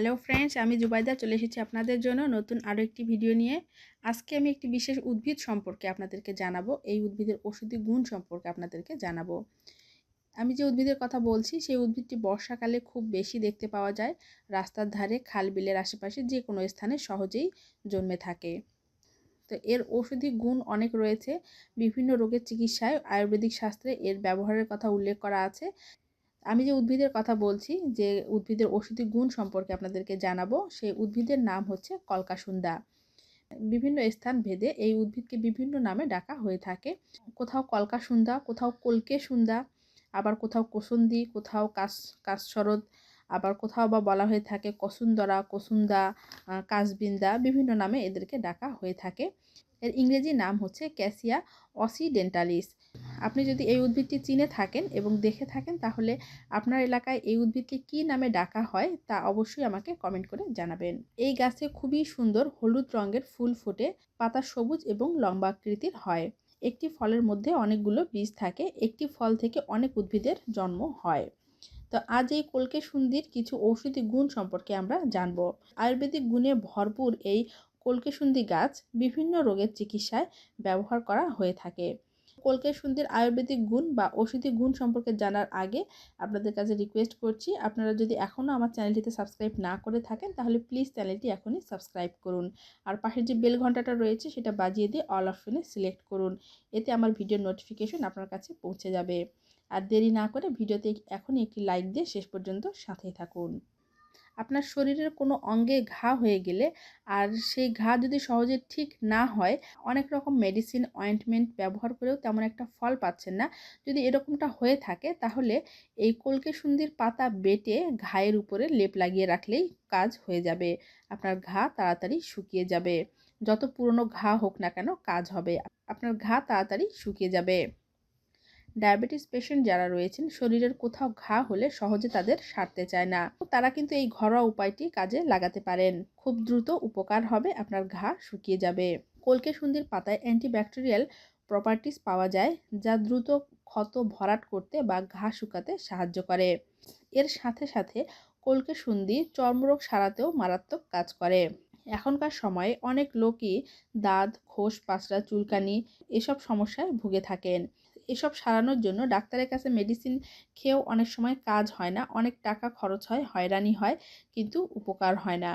Hello friends আমি জুবাইদা চলে এসেছি আপনাদের জন্য নতুন আরও একটি ভিডিও নিয়ে। আজকে আমি একটি বিশেষ উদ্ভিদ সম্পর্কে আপনাদেরকে জানাব। এই উদ্ভিদের ওষুধি গুণ সম্পর্কে আপনাদেরকে জানাব। আমি যে উদ্ভিদের কথা বলছি, সেই উদ্ভিদটি বর্ষাকালে খুব বেশি দেখতে পাওয়া যায়। রাস্তার ধারে, খাল বিলের আশেপাশে যে কোনো স্থানে সহজেই জন্মে থাকে। তো এর ওষুধি গুণ অনেক রয়েছে। বিভিন্ন রোগের চিকিৎসায় আয়ুর্বেদিক শাস্ত্রে এর ব্যবহারের কথা উল্লেখ করা আছে। আমি যে উদ্ভিদের কথা বলছি, যে উদ্ভিদের ওষুধি গুণ সম্পর্কে আপনাদেরকে জানাব, সেই উদ্ভিদের নাম হচ্ছে কলকাসুন্দা। বিভিন্ন স্থান ভেদে এই উদ্ভিদকে বিভিন্ন নামে ডাকা হয়ে থাকে। কোথাও কলকাসুন্দা, কোথাও কলকে সুন্দা আবার কোথাও কোসুন্দি, কোথাও কাশ কাশরদ আবার কোথাও বা বলা হয়ে থাকে কসুন্দরা, কসুন্দা কাশবিন্দা বিভিন্ন নামে এদেরকে ডাকা হয়ে থাকে। এর ইংরেজি নাম হচ্ছে ক্যাসিয়া অসিডেন্টালিস। আপনি যদি এই উদ্ভিদটি চিনে থাকেন এবং দেখে থাকেন, তাহলে আপনার এলাকায় এই উদ্ভিদকে কি নামে ডাকা হয়, তা অবশ্যই আমাকে কমেন্ট করে জানাবেন। এই গাছে খুবই সুন্দর হলুদ রঙের ফুল ফুটে, পাতা সবুজ এবং লম্বা আকৃতির হয়। একটি ফলের মধ্যে অনেকগুলো বীজ থাকে, একটি ফল থেকে অনেক উদ্ভিদের জন্ম হয়। তো আজ এই কলকে সুন্দির কিছু ঔষধি গুণ সম্পর্কে আমরা জানব। আয়ুর্বেদিক গুণে ভরপুর এই কলকেসুন্দি গাছ বিভিন্ন রোগের চিকিৎসায় ব্যবহার করা হয়ে থাকে। কলকেসুন্দির আয়ুর্বেদিক গুণ বা ওষুধি গুণ সম্পর্কে জানার আগে আপনাদের কাছে রিকোয়েস্ট করছি, আপনারা যদি এখনও আমার চ্যানেলটিতে সাবস্ক্রাইব না করে থাকেন, তাহলে প্লিজ চ্যানেলটি এখনই সাবস্ক্রাইব করুন। আর পাশের যে বেল ঘন্টাটা রয়েছে, সেটা বাজিয়ে দিয়ে অল অপশনে সিলেক্ট করুন। এতে আমার ভিডিওর নোটিফিকেশন আপনার কাছে পৌঁছে যাবে। আর দেরি না করে ভিডিওতে এখনই একটি লাইক দিয়ে শেষ পর্যন্ত সাথেই থাকুন। আপনার শরীরের কোনো অঙ্গে ঘা হয়ে গেলে আর সেই ঘা যদি সহজে ঠিক না হয়, অনেক রকম মেডিসিন অয়েন্টমেন্ট ব্যবহার করেও তেমন একটা ফল পাচ্ছেন না। যদি এরকমটা হয়ে থাকে, তাহলে এই কলকে সুন্দির পাতা বেটে ঘায়ের উপরে লেপ লাগিয়ে রাখলেই কাজ হয়ে যাবে। আপনার ঘা তাড়াতাড়ি শুকিয়ে যাবে। যত পুরনো ঘা হোক না কেন, কাজ হবে। আপনার ঘা তাড়াতাড়ি শুকিয়ে যাবে। ডায়াবেটিস পেশেন্ট যারা রয়েছেন, শরীরের কোথাও ঘা হলে সহজে তাদের সারতে চায় না। তারা কিন্তু এই ঘরোয়া উপায়টি কাজে লাগাতে পারেন। খুব দ্রুত উপকার হবে, আপনার ঘা শুকিয়ে যাবে। কলকে সুন্দির পাতায় অ্যান্টিব্যাকটেরিয়াল প্রপার্টিস পাওয়া যায়, যা দ্রুত ক্ষত ভরাট করতে বা ঘা শুকাতে সাহায্য করে। এর সাথে সাথে কলকে সুন্দি চর্মরোগ সারাতেও মারাত্মক কাজ করে। এখনকার সময়ে অনেক লোকই দাঁত, খোস, পাঁচড়া, চুলকানি এসব সমস্যায় ভুগে থাকেন। এসব সারানোর জন্য ডাক্তারের কাছে মেডিসিন খেয়েও অনেক সময় কাজ হয় না, অনেক টাকা খরচ হয়, হয়রানি হয়, কিন্তু উপকার হয় না।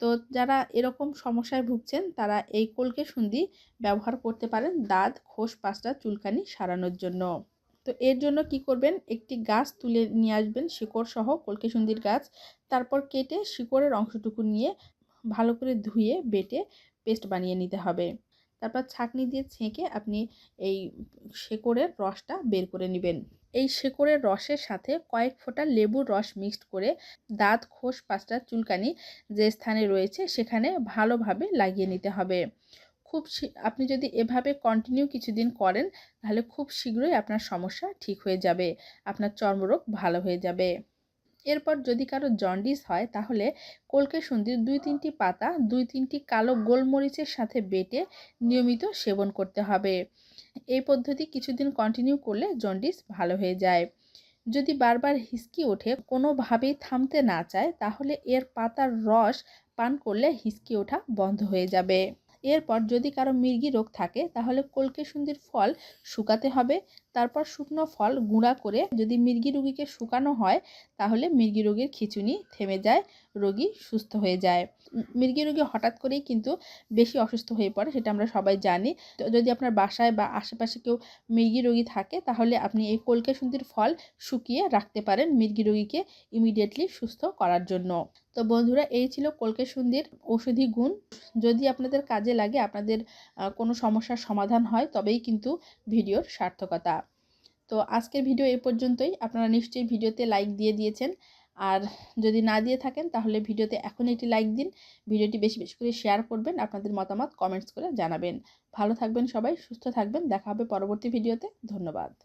তো যারা এরকম সমস্যায় ভুগছেন, তারা এই কলকে সুন্দি ব্যবহার করতে পারেন দাঁত, খোস, পাঁচটা চুলকানি সারানোর জন্য। তো এর জন্য কি করবেন? একটি গাছ তুলে নিয়ে আসবেন, শিকড় সহ কলকে সুন্দির গাছ, তারপর কেটে শিকড়ের অংশটুকু নিয়ে ভালো করে ধুয়ে, বেটে, পেস্ট বানিয়ে নিতে হবে। তারপর ছাঁকনি দিয়ে ছেঁকে আপনি এই শেকড়ের রসটা বের করে নেবেন। এই শেকড়ের রসের সাথে কয়েক ফোঁটা লেবুর রস মিক্সড করে দাঁত, খোস, পাঁচটা চুলকানি যে স্থানে রয়েছে সেখানে ভালোভাবে লাগিয়ে নিতে হবে। খুব আপনি যদি এভাবে কন্টিনিউ কিছুদিন করেন তাহলে খুব শীঘ্রই আপনার সমস্যা ঠিক হয়ে যাবে। আপনার চর্মরোগ ভালো হয়ে যাবে। এরপর যদি কারও জন্ডিস হয়, তাহলে কলকে সন্ধির দুই তিনটি পাতা, দুই তিনটি কালো গোলমরিচের সাথে বেটে নিয়মিত সেবন করতে হবে। এই পদ্ধতি কিছুদিন কন্টিনিউ করলে জন্ডিস ভালো হয়ে যায়। যদি বারবার হিসকি ওঠে, কোনোভাবেই থামতে না চায়, তাহলে এর পাতার রস পান করলে হিসকি ওঠা বন্ধ হয়ে যাবে। এরপর যদি কারও মির্গি রোগ থাকে, তাহলে কলকে সুন্দির ফল শুকাতে হবে তারপর শুকনো ফল গুঁড়া করে যদি মির্গি রোগীকে শুকানো হয়, তাহলে মির্গি রোগের খিচুনি থেমে যায়, রোগী সুস্থ হয়ে যায়। মির্গি রোগী হঠাৎ করেই কিন্তু বেশি অসুস্থ হয়ে পড়ে, সেটা আমরা সবাই জানি। তো যদি আপনার বাসায় বা আশেপাশে কেউ মির্গি রোগী থাকে, তাহলে আপনি এই কলকে সুন্দির ফল শুকিয়ে রাখতে পারেন মির্গি রোগীকে ইমিডিয়েটলি সুস্থ করার জন্য। তো বন্ধুরা, এই ছিল কলকে সুন্দির ঔষধি গুণ। যদি আপনাদের কাজে লাগে, আপনাদের কোনো সমস্যার সমাধান হয়, তবেই কিন্তু ভিডিওর সার্থকতা। তো আজকের ভিডিও এ পর্যন্তই। আপনারা নিশ্চয়ই ভিডিওতে লাইক দিয়ে দিয়েছেন। আর যদি না দিয়ে থাকেন, তাহলে ভিডিওতে এখন একটি লাইক দিন। ভিডিওটি বেশি বেশি করে শেয়ার করবেন, আপনাদের মতামত কমেন্টস করে জানাবেন। ভালো থাকবেন সবাই, সুস্থ থাকবেন। দেখা হবে পরবর্তী ভিডিওতে। ধন্যবাদ।